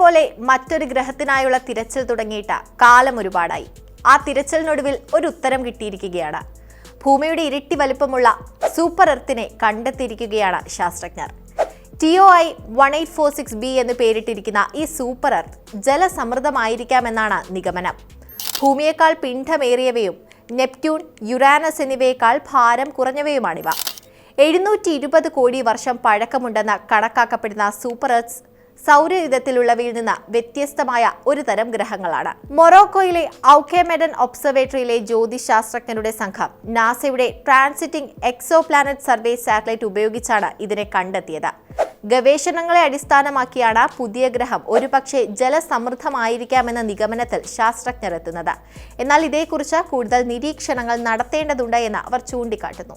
ഭൂമിയുടെ മറ്റൊരു ഗ്രഹത്തിനായുള്ള തിരച്ചിൽ തുടങ്ങിയിട്ട് കാലം ഒരുപാടായി. ആ തിരച്ചിലിനൊടുവിൽ ഒരു ഉത്തരം കിട്ടിയിരിക്കുകയാണ്. ഭൂമിയുടെ ഇരട്ടി വലിപ്പമുള്ള സൂപ്പർ എർത്തിനെ കണ്ടെത്തിയിരിക്കുകയാണ് ശാസ്ത്രജ്ഞർ. T O I one eight four six B എന്ന് പേരിട്ടിരിക്കുന്ന ഈ സൂപ്പർ എർത്ത് ജലസമൃദ്ധമായിരിക്കാമെന്നാണ് നിഗമനം. ഭൂമിയേക്കാൾ പിണ്ഡമേറിയവയും നെപ്റ്റ്യൂൺ യുറാനസ് എന്നിവയേക്കാൾ ഭാരം കുറഞ്ഞവയുമാണിവ. എഴുന്നൂറ്റി ഇരുപത് കോടി വർഷം പഴക്കമുണ്ടെന്ന് കണക്കാക്കപ്പെടുന്ന സൂപ്പർ എർത്ത്സ് സൗരയുധത്തിലുള്ളവയിൽ നിന്ന് വ്യത്യസ്തമായ ഒരു തരം ഗ്രഹങ്ങളാണ്. മൊറോക്കോയിലെ ഔക്കേമെഡൻ ഒബ്സർവേറ്ററിയിലെ ജ്യോതിശാസ്ത്രജ്ഞരുടെ സംഘം നാസയുടെ transiting exoplanet survey satellite ഉപയോഗിച്ചാണ് ഇതിനെ കണ്ടെത്തിയത്. ഗവേഷണങ്ങളെ അടിസ്ഥാനമാക്കിയാണ് പുതിയ ഗ്രഹം ഒരുപക്ഷെ ജലസമൃദ്ധമായിരിക്കാമെന്ന നിഗമനത്തിൽ ശാസ്ത്രജ്ഞർ എത്തുന്നത്. എന്നാൽ ഇതേക്കുറിച്ച് കൂടുതൽ നിരീക്ഷണങ്ങൾ നടത്തേണ്ടതുണ്ട് എന്ന് അവർ ചൂണ്ടിക്കാട്ടുന്നു.